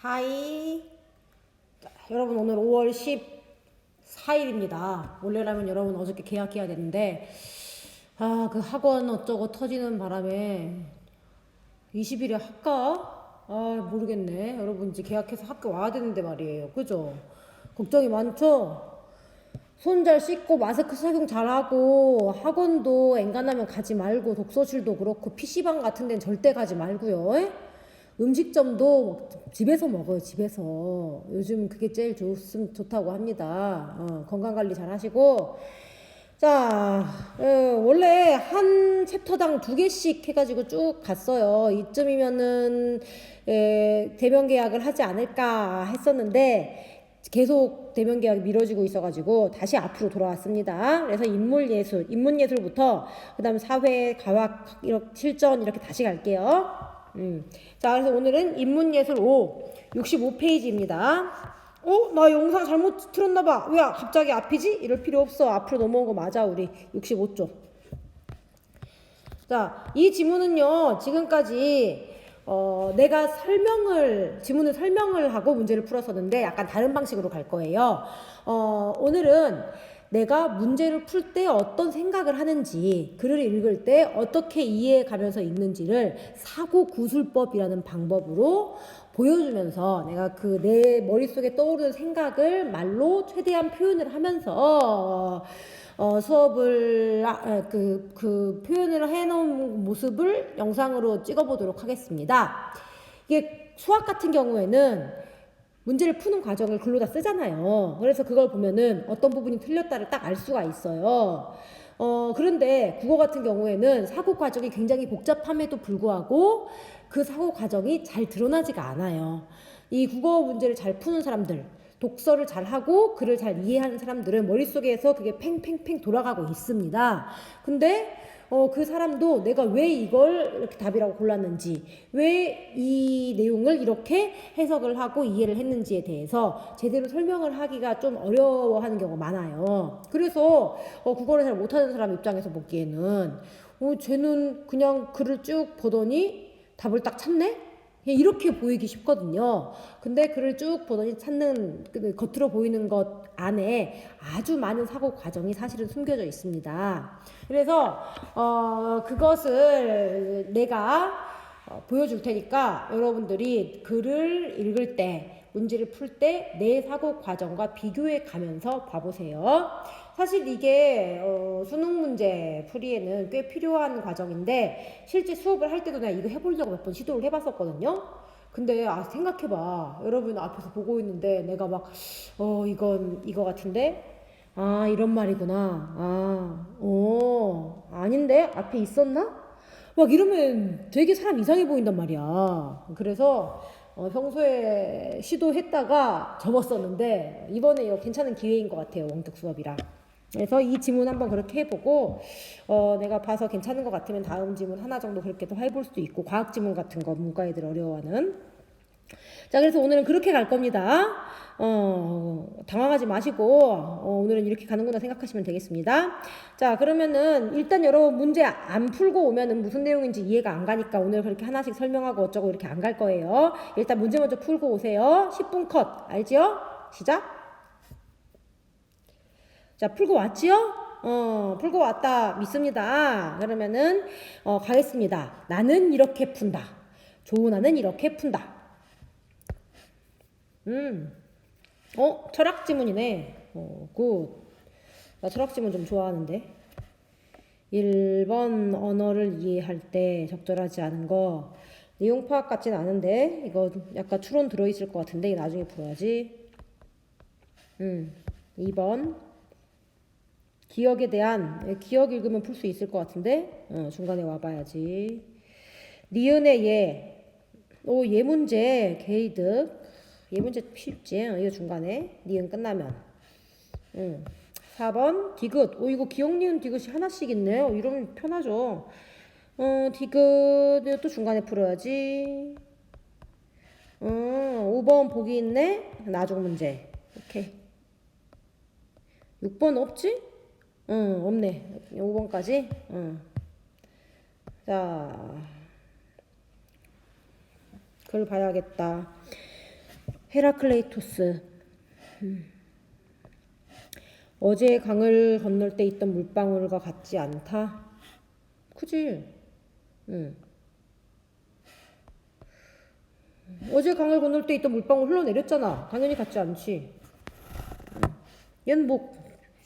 하이. 자, 여러분 오늘 5월 14일입니다. 원래라면 여러분 어저께 계약해야 되는데 아 그 학원 어쩌고 터지는 바람에 20일에 할까? 아 모르겠네. 여러분 이제 계약해서 학교 와야 되는데 말이에요. 그죠? 걱정이 많죠? 손잘 씻고 마스크 착용 잘하고 학원도 엔간하면 가지 말고 독서실도 그렇고 PC방 같은 데는 절대 가지 말고요. 에? 음식점도 집에서 먹어요. 집에서 요즘 그게 제일 좋음, 좋다고 합니다. 어, 건강 관리 잘 하시고 자 어, 원래 한 챕터당 두 개씩 해가지고 쭉 갔어요. 이쯤이면은 에, 대면 계약을 하지 않을까 했었는데 계속 대면 계약이 미뤄지고 있어가지고 다시 앞으로 돌아왔습니다. 그래서 인물 예술, 인문 예술부터 그다음 사회, 과학, 이렇게 실전 이렇게 다시 갈게요. 음. 자, 그래서 오늘은 인문 예술 5, 65페이지입니다. 어? 나 영상 잘못 틀었나 봐. 왜 갑자기 앞이지? 이럴 필요 없어. 앞으로 넘어온 거 맞아, 우리. 65쪽. 자, 이 지문은요, 지금까지 어, 내가 설명을, 지문을 설명을 하고 문제를 풀었었는데 약간 다른 방식으로 갈 거예요. 어, 오늘은 내가 문제를 풀 때 어떤 생각을 하는지, 글을 읽을 때 어떻게 이해해 가면서 읽는지를 사고 구술법이라는 방법으로 보여주면서 내가 그 내 머릿속에 떠오르는 생각을 말로 최대한 표현을 하면서 어, 수업을 아, 아, 그, 그 표현을 해놓은 모습을 영상으로 찍어보도록 하겠습니다. 이게 수학 같은 경우에는 문제를 푸는 과정을 글로 다 쓰잖아요. 그래서 그걸 보면은 어떤 부분이 틀렸다를 딱 알 수가 있어요. 어, 그런데 국어 같은 경우에는 사고 과정이 굉장히 복잡함에도 불구하고 그 사고 과정이 잘 드러나지가 않아요. 이 국어 문제를 잘 푸는 사람들, 독서를 잘 하고 글을 잘 이해하는 사람들은 머릿속에서 그게 팽팽팽 돌아가고 있습니다. 근데 어, 그 사람도 내가 왜 이걸 이렇게 답이라고 골랐는지, 왜 이 내용을 이렇게 해석을 하고 이해를 했는지에 대해서 제대로 설명을 하기가 좀 어려워하는 경우가 많아요. 그래서 어, 국어를 잘 못하는 사람 입장에서 보기에는 어, 쟤는 그냥 글을 쭉 보더니 답을 딱 찾네? 이렇게 보이기 쉽거든요. 근데 글을 쭉 보더니 찾는 그 겉으로 보이는 것 안에 아주 많은 사고 과정이 사실은 숨겨져 있습니다. 그래서 어, 그것을 내가 어, 보여줄 테니까 여러분들이 글을 읽을 때 문제를 풀 때 내 사고 과정과 비교해 가면서 봐보세요. 사실 이게 어, 수능 문제 풀이에는 꽤 필요한 과정인데 실제 수업을 할 때도 내가 이거 해보려고 몇 번 시도를 해봤었거든요. 근데 아 생각해봐. 여러분 앞에서 보고 있는데 내가 막 어 이건 이거 같은데? 아 이런 말이구나. 아어 아닌데? 앞에 있었나? 막 이러면 되게 사람 이상해 보인단 말이야. 그래서 어, 평소에 시도했다가 접었었는데 이번에 이거 괜찮은 기회인 것 같아요 원격 수업이라 그래서 이 지문 한번 그렇게 해보고 어, 내가 봐서 괜찮은 것 같으면 다음 지문 하나 정도 그렇게 또 해볼 수도 있고 과학 지문 같은 거 문과 애들 어려워하는. 자 그래서 오늘은 그렇게 갈 겁니다 어, 당황하지 마시고 어, 오늘은 이렇게 가는구나 생각하시면 되겠습니다 자 그러면은 일단 여러분 문제 안 풀고 오면은 무슨 내용인지 이해가 안 가니까 오늘 그렇게 하나씩 설명하고 어쩌고 이렇게 안 갈 거예요 일단 문제 먼저 풀고 오세요 10분 컷 알지요? 시작 자, 풀고 왔지요? 어, 풀고 왔다 믿습니다. 그러면은 어, 가겠습니다. 나는 이렇게 푼다. 조은아는 이렇게 푼다. 음, 어, 철학 지문이네. 어, 굿. 나 철학 지문 좀 좋아하는데. 1번 언어를 이해할 때 적절하지 않은 거 내용 파악 같진 않은데 이거 약간 추론 들어있을 것 같은데 나중에 풀어야지. 음, 2번 기억에 대한 예, 기억 읽으면 풀 수 있을 것 같은데 어, 중간에 와봐야지. 니은의 예. 오, 예 문제 게이득. 예 문제 쉽지. 어, 이거 중간에 니은 끝나면. 응. 4번 디귿. 오 이거 기억 니은 디귿이 하나씩 있네요. 이러면 편하죠. 어, 디귿 이것도 중간에 풀어야지. 어, 5번 보기 있네. 나중 문제. 오케이. 6번 없지? 응, 없네. 5번까지? 응. 자, 글 봐야겠다. 헤라클레이토스. 음. 어제 강을 건널 때 있던 물방울과 같지 않다. 그지? 응. 어제 강을 건널 때 있던 물방울 흘러내렸잖아. 당연히 같지 않지. 응. 얘는 뭐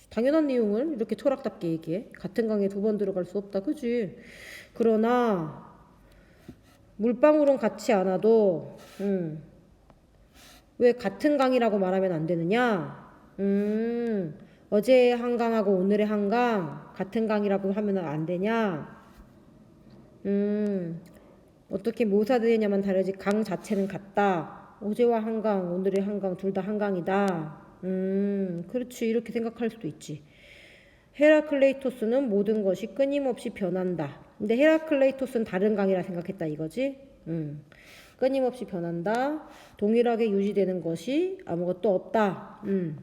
당연한 내용을 이렇게 철학답게 얘기해. 같은 강에 두 번 들어갈 수 없다. 그지? 그러나 물방울은 같지 않아도 음. 왜 같은 강이라고 말하면 안 되느냐? 음. 어제의 한강하고 오늘의 한강 같은 강이라고 하면 안 되냐? 음. 어떻게 묘사되냐만 다르지 강 자체는 같다. 어제와 한강, 오늘의 한강 둘 다 한강이다. 음, 그렇지. 이렇게 생각할 수도 있지. 헤라클레이토스는 모든 것이 끊임없이 변한다. 근데 헤라클레이토스는 다른 강이라 생각했다 이거지? 음. 끊임없이 변한다. 동일하게 유지되는 것이 아무것도 없다. 음.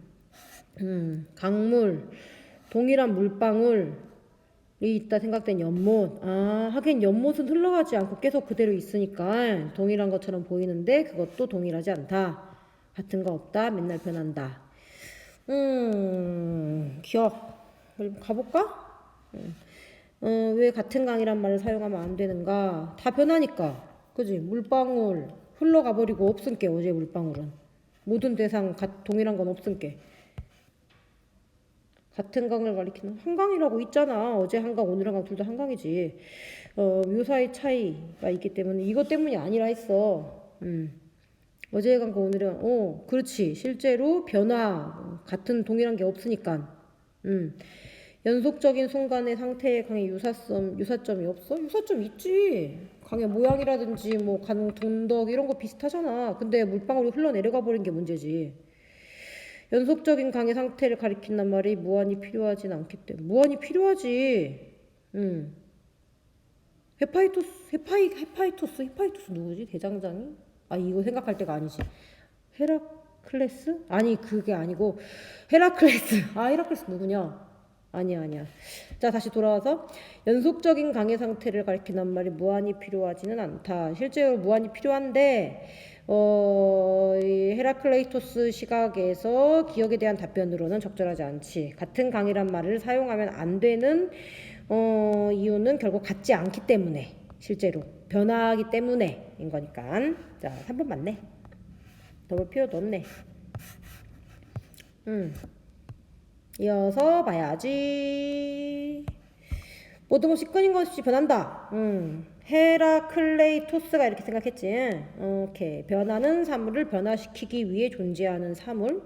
음. 강물, 동일한 물방울이 있다 생각된 연못. 아, 하긴 연못은 흘러가지 않고 계속 그대로 있으니까 동일한 것처럼 보이는데 그것도 동일하지 않다. 같은 거 없다. 맨날 변한다. 음, 기억. 가볼까? 음. 어, 왜 같은 강이란 말을 사용하면 안 되는가? 다 변하니까. 그지? 물방울 흘러가 버리고 없은 게 어제 물방울은. 모든 대상 가, 동일한 건 없은 게. 같은 강을 가리키는 한강이라고 있잖아. 어제 한강, 오늘 한강 둘 다 한강이지. 어, 묘사의 차이가 있기 때문에 이것 때문이 아니라 했어. 음. 어제의 강과 오늘의 강, 어, 그렇지. 실제로 변화 같은 동일한 게 없으니까. 음. 연속적인 순간의 상태의 강의 유사점, 유사점이 없어? 유사점 있지. 강의 모양이라든지 뭐 간, 동덕 이런 거 비슷하잖아. 근데 물방울이 흘러내려가 버린 게 문제지. 연속적인 강의 상태를 가리킨단 말이 무한히 필요하진 않기 때문에 무한히 필요하지. 음. 헤파이토스, 헤파이, 헤파이토스, 헤파이토스 누구지? 대장장이? 아 이거 생각할 때가 아니지. 헤라클레스? 아니 그게 아니고 헤라클레스. 아 헤라클레스 누구냐? 아니야 아니야. 자 다시 돌아와서 연속적인 강의 상태를 가리키는 말이 무한히 필요하지는 않다. 실제로 무한히 필요한데 어, 이 헤라클레이토스 시각에서 기억에 대한 답변으로는 적절하지 않지. 같은 강이란 말을 사용하면 안 되는 어, 이유는 결국 같지 않기 때문에 실제로 변화하기 때문에인 거니까. 자, 3번 맞네. 더볼 필요도 없네. 음. 이어서 봐야지. 모든 것이 끊임 것이 변한다. 음. 헤라클레이토스가 이렇게 생각했지. 오케이. 변하는 사물을 변화시키기 위해 존재하는 사물.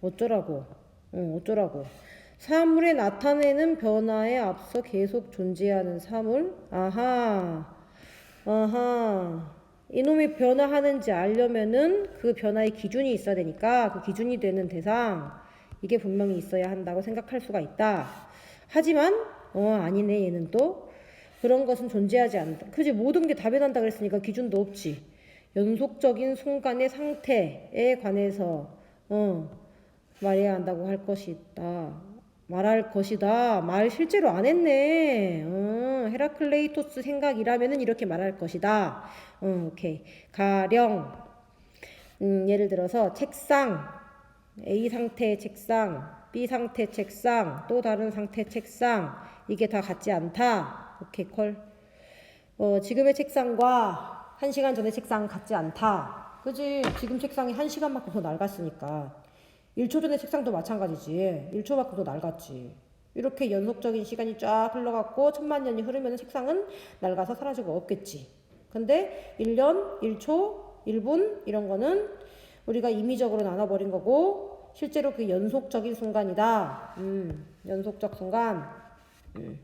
어쩌라고. 어, 어쩌라고. 사물에 나타내는 변화에 앞서 계속 존재하는 사물. 아하. 아하. 이놈이 변화하는지 알려면은 그 변화의 기준이 있어야 되니까 그 기준이 되는 대상. 이게 분명히 있어야 한다고 생각할 수가 있다. 하지만, 어, 아니네, 얘는 또. 그런 것은 존재하지 않는다. 그지? 모든 게 다 변한다 그랬으니까 기준도 없지. 연속적인 순간의 상태에 관해서, 어, 말해야 한다고 할 것이다. 말할 것이다. 말 실제로 안 했네. 어, 헤라클레이토스 생각이라면은 이렇게 말할 것이다. 어, 오케이. 가령, 음, 예를 들어서 책상, A 상태의 책상, B 상태 책상, 또 다른 상태 책상, 이게 다 같지 않다. 오케이, 콜. 어, 지금의 책상과 한 시간 전의 책상 같지 않다. 그지? 지금 책상이 한 시간만큼 더 낡았으니까. 1초 전의 책상도 마찬가지지. 1초만큼 더 낡았지. 이렇게 연속적인 시간이 쫙 흘러갔고, 천만 년이 흐르면 책상은 낡아서 사라지고 없겠지. 근데 1년, 1초, 1분, 이런 거는 우리가 임의적으로 나눠버린 거고, 실제로 그 연속적인 순간이다. 음, 연속적 순간. 음.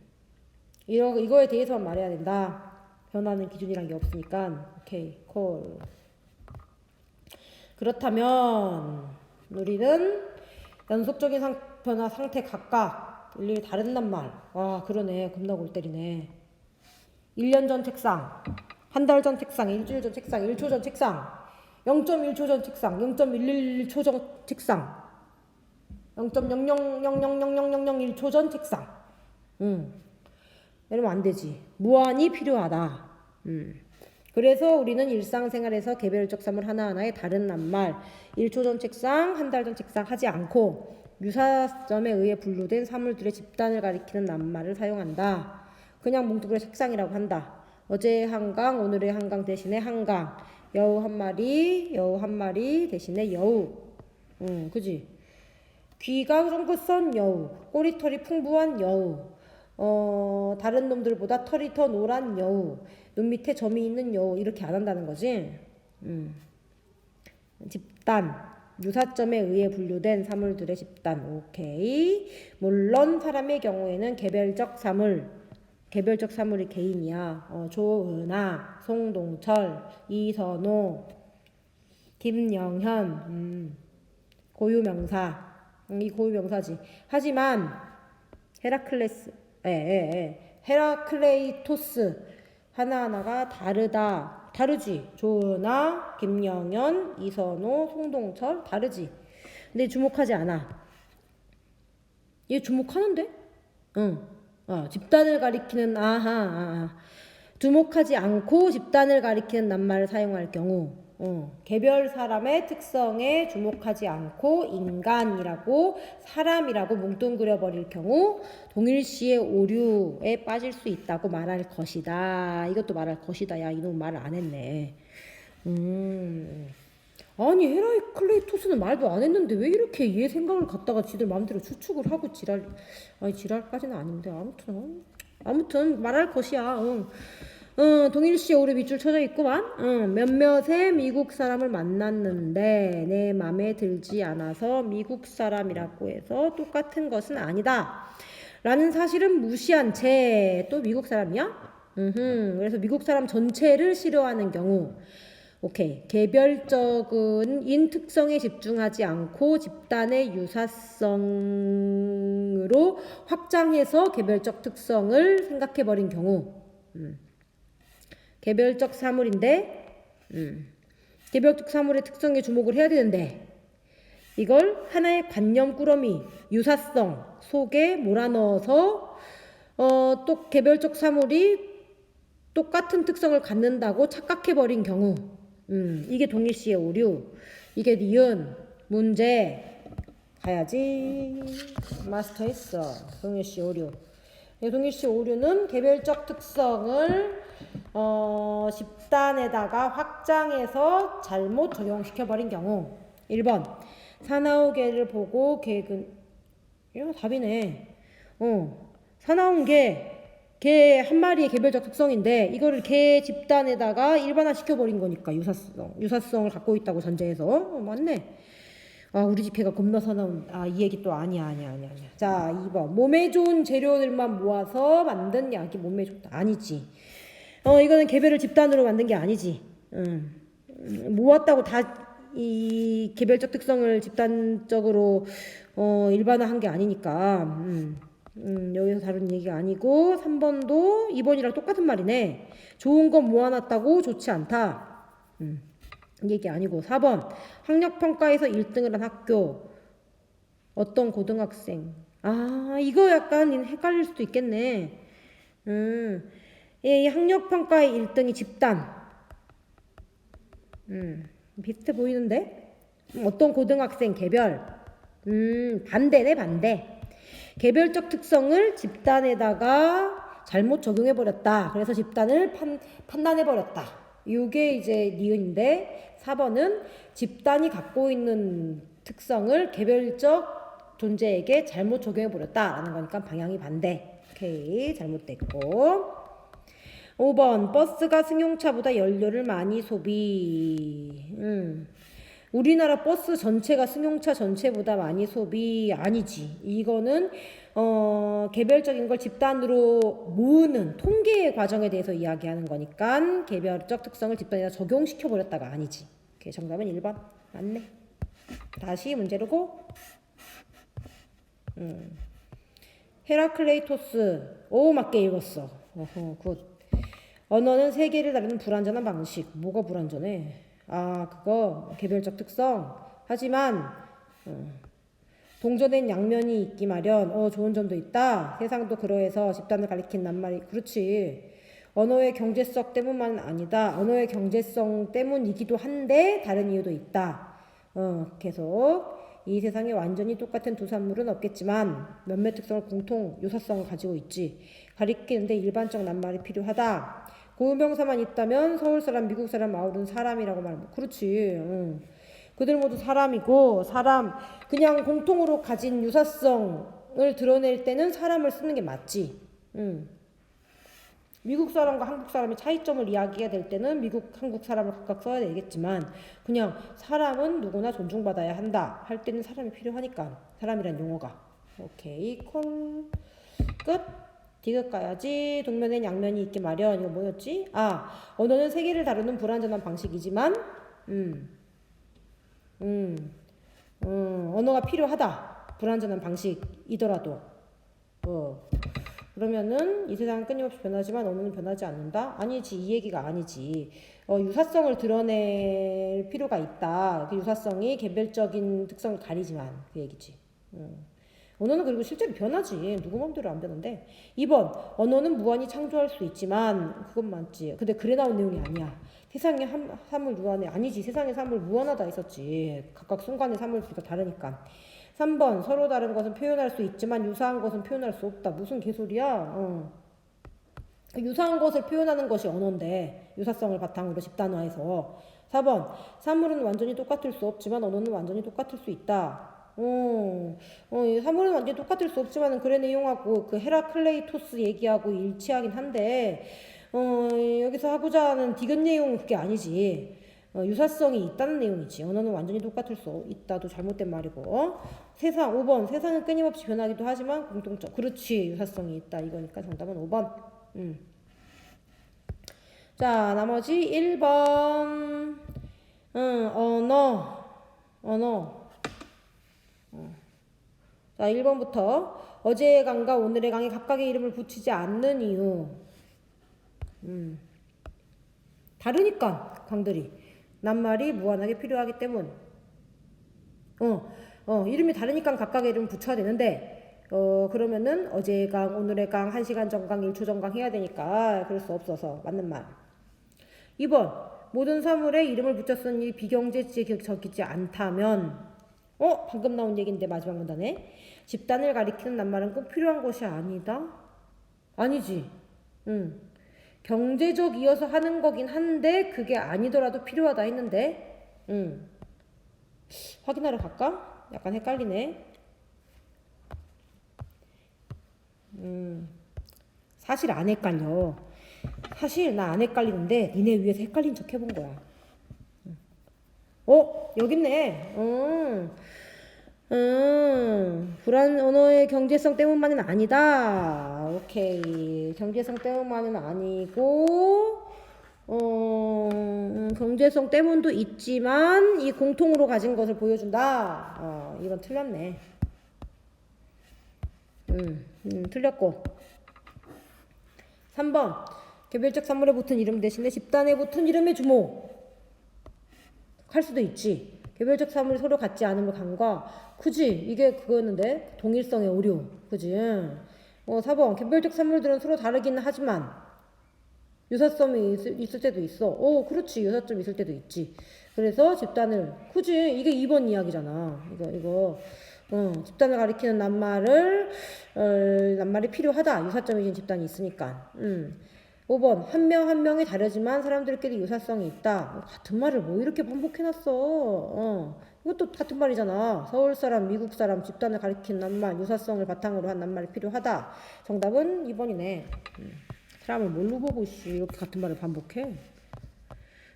이러, 이거에 대해서만 말해야 된다. 변하는 기준이란 게 없으니까. 오케이, 콜. 그렇다면, 우리는 연속적인 상, 변화 상태 각각 일일이 다른단 말. 와, 그러네. 겁나 골 때리네. 1년 전 책상, 한 달 전 책상, 일주일 전 책상, 1초 전 책상, 0.1초 전 책상, 0.111초 전 책상, 0.00000001초 전 책상. 음. 이러면 안 되지. 무한히 필요하다. 음. 그래서 우리는 일상생활에서 개별적 사물 하나하나에 다른 낱말, 1초 전 책상, 한 달 전 책상 하지 않고 유사점에 의해 분류된 사물들의 집단을 가리키는 낱말을 사용한다. 그냥 뭉뚱그려 책상이라고 한다. 어제의 한강, 오늘의 한강 대신에 한강. 여우 한 마리, 여우 한 마리 대신에 여우. 응, 그지? 귀가 쫑긋선 여우, 꼬리털이 풍부한 여우, 어, 다른 놈들보다 털이 더 노란 여우, 눈 밑에 점이 있는 여우, 이렇게 안 한다는 거지. 음. 집단, 유사점에 의해 분류된 사물들의 집단, 오케이. 물론 사람의 경우에는 개별적 사물, 개별적 사물이 개인이야. 어, 조은아, 송동철, 이선호, 김영현, 음. 고유명사. 음, 이 고유명사지. 하지만 헤라클레스, 예, 예, 예. 헤라클레이토스 하나하나가 다르다. 다르지. 조은아, 김영현, 이선호, 송동철 다르지. 근데 주목하지 않아. 얘 주목하는데? 응. 어, 집단을 가리키는 아하, 아하. 주목하지 않고 집단을 가리키는 낱말을 사용할 경우 어, 개별 사람의 특성에 주목하지 않고 인간이라고 사람이라고 뭉뚱그려 버릴 경우 동일시의 오류에 빠질 수 있다고 말할 것이다. 이것도 말할 것이다. 야, 이놈 말을 안 했네. 음. 아니 헤라클레이토스는 말도 안 했는데 왜 이렇게 얘 생각을 갖다가 지들 마음대로 추측을 하고 지랄 아니 지랄까지는 아닌데 아무튼 어. 아무튼 말할 것이야. 응. 어, 동일시에 오류 밑줄 쳐져 있구만. 어, 몇몇의 미국 사람을 만났는데 내 맘에 들지 않아서 미국 사람이라고 해서 똑같은 것은 아니다. 라는 사실은 무시한 채 또 미국 사람이야? 음흠, 그래서 미국 사람 전체를 싫어하는 경우 오케이. 개별적인 인 특성에 집중하지 않고 집단의 유사성으로 확장해서 개별적 특성을 생각해 버린 경우. 음. 개별적 사물인데 음. 개별적 사물의 특성에 주목을 해야 되는데 이걸 하나의 관념 꾸러미 유사성 속에 몰아넣어서 어, 또 개별적 사물이 똑같은 특성을 갖는다고 착각해 버린 경우 음, 이게 동일 시의 오류. 이게 니은. 문제. 가야지. 마스터했어. 동일 시 오류. 이 동일 시 오류는 개별적 특성을 어, 집단에다가 확장해서 잘못 적용시켜 버린 경우. 1번. 사나우개를 보고 개근 이거 답이네. 어. 사나운 개 개 한 마리의 개별적 특성인데 이거를 개 집단에다가 일반화 시켜버린 거니까 유사성 유사성을 갖고 있다고 전제해서. 어, 맞네. 아 우리 집 개가 겁나 사나운 아이 얘기 또 아니야 아니야 아니야 아니야. 자 2번. 몸에 좋은 재료들만 모아서 만든 약이 몸에 좋다. 아니지. 어 이거는 개별을 집단으로 만든 게 아니지. 음. 모았다고 다 이 개별적 특성을 집단적으로 어 일반화한 게 아니니까. 음. 음, 여기서 다른 얘기가 아니고 3번도 2번이랑 똑같은 말이네. 좋은 건 모아놨다고 좋지 않다. 음, 얘기 아니고 4번. 학력평가에서 1등을 한 학교. 어떤 고등학생. 아 이거 약간 헷갈릴 수도 있겠네. 음, 이 학력평가의 1등이 집단. 음, 비슷해 보이는데? 음, 어떤 고등학생 개별. 음, 반대네 반대 개별적 특성을 집단에다가 잘못 적용해 버렸다. 그래서 집단을 판, 판단해 버렸다. 이게 이제 니은인데 4번은 집단이 갖고 있는 특성을 개별적 존재에게 잘못 적용해 버렸다라는 거니까 방향이 반대. 오케이. 잘못됐고. 5번 버스가 승용차보다 연료를 많이 소비. 음. 우리나라 버스 전체가 승용차 전체보다 많이 소비 아니지. 이거는 어, 개별적인 걸 집단으로 모으는 통계의 과정에 대해서 이야기하는 거니까 개별적 특성을 집단에다 적용시켜 버렸다가 아니지. 오케이, 정답은 1번. 맞네. 다시 문제로 고. 음. 헤라클레이토스. 오, 맞게 읽었어. 어허, 굿. 언어는 세계를 다루는 불완전한 방식. 뭐가 불완전해? 아, 그거 개별적 특성. 하지만 어, 동전엔 양면이 있기 마련. 어, 좋은 점도 있다. 세상도 그러해서 집단을 가리킨 낱말이 그렇지. 언어의 경제성 때문만은 아니다. 언어의 경제성 때문이기도 한데 다른 이유도 있다. 어, 계속 이 세상에 완전히 똑같은 두 산물은 없겠지만 몇몇 특성을 공통 유사성을 가지고 있지. 가리키는데 일반적 낱말이 필요하다. 고유명사만 있다면 서울 사람, 미국 사람, 아우르는 사람이라고 말하면 그렇지. 응. 그들 모두 사람이고 사람 그냥 공통으로 가진 유사성을 드러낼 때는 사람을 쓰는 게 맞지. 응. 미국 사람과 한국 사람의 차이점을 이야기해야 될 때는 미국, 한국 사람을 각각 써야 되겠지만 그냥 사람은 누구나 존중받아야 한다 할 때는 사람이 필요하니까 사람이란 용어가 오케이 콜 끝. 디귿 가야지 동면엔 양면이 있기 마련 이거 뭐였지? 아 언어는 세계를 다루는 불완전한 방식이지만 음, 음, 음 언어가 필요하다 불완전한 방식이더라도 어. 그러면은 이 세상은 끊임없이 변하지만 언어는 변하지 않는다? 아니지 이 얘기가 아니지 어, 유사성을 드러낼 필요가 있다 그 유사성이 개별적인 특성을 가리지만 그 얘기지 음. 언어는 그리고 실제로 변하지 누구 맘대로 안 변한데 2번 언어는 무한히 창조할 수 있지만 그건 맞지 근데 그래 나온 내용이 아니야 세상의 함, 사물 무한해 아니지 세상의 사물 무한하다 했었지 각각 순간의 사물들이 다르니까 3번 서로 다른 것은 표현할 수 있지만 유사한 것은 표현할 수 없다. 무슨 개소리야? 어. 유사한 것을 표현하는 것이 언어인데 유사성을 바탕으로 집단화해서 4번 사물은 완전히 똑같을 수 없지만 언어는 완전히 똑같을 수 있다. 어, 어, 이 사물은 완전히 똑같을 수 없지만은 그래 내용하고 그 헤라클레이토스 얘기하고 일치하긴 한데 어, 여기서 하고자 하는 디귿 내용은 그게 아니지. 어, 유사성이 있다는 내용이지. 언어는 완전히 똑같을 수 있다도 잘못된 말이고. 어? 세상 5번 세상은 끊임없이 변하기도 하지만 공통점. 그렇지. 유사성이 있다. 이거니까 정답은 5번. 음. 자, 나머지 1번. 음, 언어. 언어. 어. 자, 1번부터 어제의 강과 오늘의 강에 각각의 이름을 붙이지 않는 이유. 음. 다르니까 강들이. 낱말이 무한하게 필요하기 때문. 어, 어, 이름이 다르니까 각각의 이름 붙여야 되는데, 어, 그러면은 어제의 강, 오늘의 강, 1시간 전강, 1초 전강 해야 되니까 그럴 수 없어서 맞는 말. 2번, 모든 사물에 이름을 붙여 쓴이 비경제적이지 않다면, 어, 방금 나온 얘기인데 마지막 문단에 집단을 가리키는 낱말은 꼭 필요한 것이 아니다? 아니지. 응. 경제적 이어서 하는 거긴 한데 그게 아니더라도 필요하다 했는데 음. 확인하러 갈까? 약간 헷갈리네. 음. 사실 안 헷갈려. 사실 나 안 헷갈리는데 니네 위해서 헷갈린 척 해본 거야. 어? 여기 있네. 음. 음, 불안 언어의 경제성 때문만은 아니다. 오케이. 경제성 때문만은 아니고, 어, 음, 경제성 때문도 있지만, 이 공통으로 가진 것을 보여준다. 어, 이건 틀렸네. 음, 음, 틀렸고. 3번. 개별적 산물에 붙은 이름 대신에 집단에 붙은 이름의 주목. 할 수도 있지. 개별적 사물이 서로 같지 않음을 간과 그지 이게 그거였는데? 동일성의 오류. 그지 어 4번 개별적 사물들은 서로 다르기는 하지만 유사점이 있을, 있을 때도 있어. 어 그렇지. 유사점 있을 때도 있지. 그래서 집단을 그지 이게 2번 이야기잖아. 이거 이거. 어, 집단을 가리키는 낱말을 어, 낱말이 필요하다. 유사점이 진 집단이 있으니까. 음. 5번 한 명 한 명이 다르지만 사람들끼리 유사성이 있다. 어, 같은 말을 뭐 이렇게 반복해놨어. 어. 이것도 같은 말이잖아. 서울 사람, 미국 사람, 집단을 가리킨 낱말, 유사성을 바탕으로 한 낱말이 필요하다. 정답은 2번이네. 음. 사람을 뭘로 보고 씨 이렇게 같은 말을 반복해?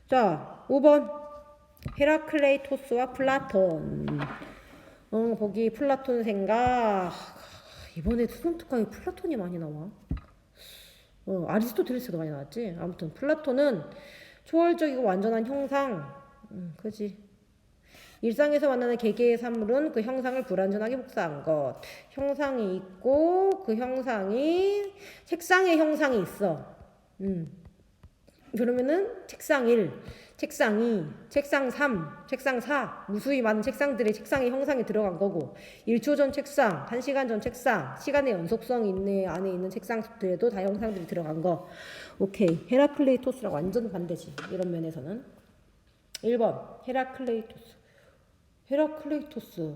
자, 5번 헤라클레이토스와 플라톤. 어, 거기 플라톤 생각. 이번에 수능 특강에 플라톤이 많이 나와. 어, 아리스토텔레스도 많이 나왔지. 아무튼 플라톤은 초월적이고 완전한 형상, 음, 그지. 일상에서 만나는 개개의 산물은 그 형상을 불완전하게 복사한 것. 형상이 있고 그 형상이 책상의 형상이 있어. 음. 그러면은 책상 1, 책상 2, 책상 3, 책상 4 무수히 많은 책상들의 책상의 형상이 들어간 거고 1초 전 책상, 1시간 전 책상 시간의 연속성 있네 안에 있는 책상들에도 다 형상들이 들어간 거 오케이 헤라클레이토스랑 완전 반대지 이런 면에서는 1번 헤라클레이토스 헤라클레이토스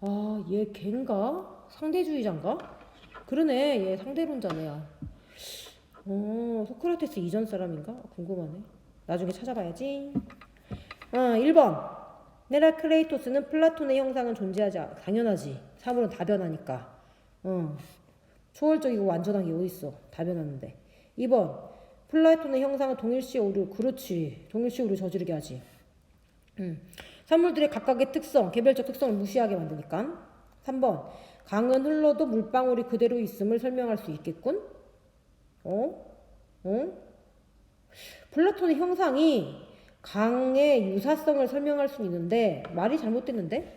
아, 얘 걘가? 상대주의자인가? 그러네, 얘 상대론자네 야. 어, 소크라테스 이전 사람인가? 궁금하네. 나중에 찾아봐야지. 어, 1번. 헤라클레이토스는 플라톤의 형상은 존재하지 않, 당연하지. 사물은 다 변하니까. 어. 초월적이고 완전한 게 어딨어. 다 변하는데. 2번. 플라톤의 형상은 동일시 오류. 그렇지. 동일시 오류 저지르게 하지. 음. 산물들의 각각의 특성, 개별적 특성을 무시하게 만드니까. 3번. 강은 흘러도 물방울이 그대로 있음을 설명할 수 있겠군? 어? 어? 플라톤의 형상이 강의 유사성을 설명할 수 있는데 말이 잘못됐는데?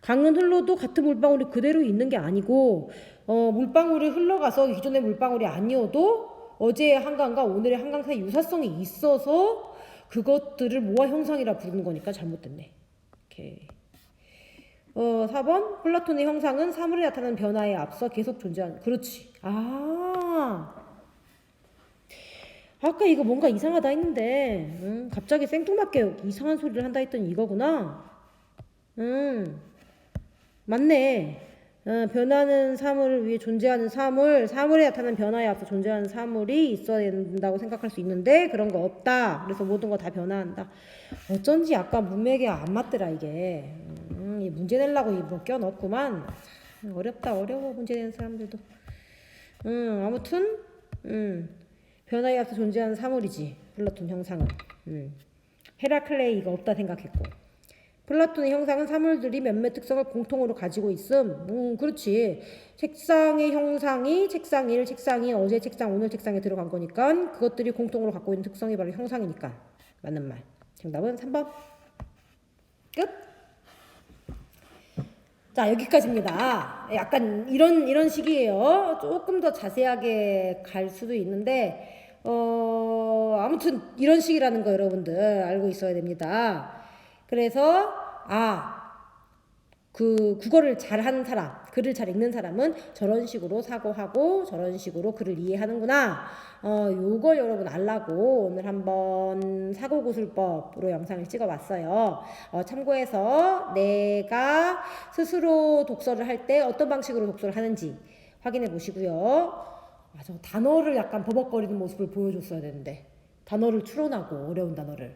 강은 흘러도 같은 물방울이 그대로 있는 게 아니고 어, 물방울이 흘러가서 기존의 물방울이 아니어도 어제의 한강과 오늘의 한강 사이 유사성이 있어서 그것들을 모아 형상이라 부르는 거니까 잘못됐네. 오케이. 어, 4번 플라톤의 형상은 사물에 나타나는 변화에 앞서 계속 존재하는 그렇지. 아. 아까 이거 뭔가 이상하다 했는데 음, 갑자기 생뚱맞게 이상한 소리를 한다 했더니 이거구나. 음. 맞네. 어, 변하는 사물을 위해 존재하는 사물, 사물에 나타나는 변화에 앞서 존재하는 사물이 있어야 된다고 생각할 수 있는데 그런 거 없다. 그래서 모든 거 다 변화한다. 어쩐지 약간 문맥에 안 맞더라 이게. 음, 이 문제 내려고 이뭐 껴넣구만. 참 어렵다 어려워 문제 내는 사람들도. 음 아무튼 음 변화에 앞서 존재하는 사물이지 플라톤 형상은. 음 헤라클레이가 없다 생각했고. 플라톤의 형상은 사물들이 몇몇 특성을 공통으로 가지고 있음. 음, 그렇지. 책상의 형상이 책상 1, 책상 2, 어제 책상, 오늘 책상에 들어간 거니까 그것들이 공통으로 갖고 있는 특성이 바로 형상이니까. 맞는 말. 정답은 3번. 끝. 자, 여기까지입니다. 약간 이런, 이런 식이에요. 조금 더 자세하게 갈 수도 있는데, 어, 아무튼 이런 식이라는 거 여러분들 알고 있어야 됩니다. 그래서 아, 그 국어를 잘하는 사람, 글을 잘 읽는 사람은 저런 식으로 사고하고 저런 식으로 글을 이해하는구나. 어, 요걸 여러분 알라고 오늘 한번 사고구술법으로 영상을 찍어봤어요. 어, 참고해서 내가 스스로 독서를 할 때 어떤 방식으로 독서를 하는지 확인해 보시고요. 아, 저 단어를 약간 버벅거리는 모습을 보여줬어야 되는데 단어를 추론하고 어려운 단어를.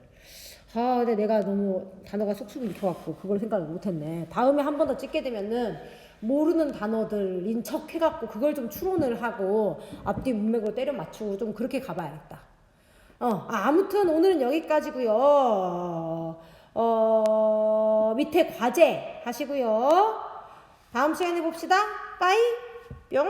아, 근데 내가 너무 단어가 쏙쏙 읽혀갖고 그걸 생각을 못했네. 다음에 한 번 더 찍게 되면은 모르는 단어들인 척 해갖고 그걸 좀 추론을 하고 앞뒤 문맥으로 때려 맞추고 좀 그렇게 가봐야겠다. 어, 아, 아무튼 오늘은 여기까지고요. 어, 밑에 과제 하시고요. 다음 시간에 봅시다. 빠이 뿅.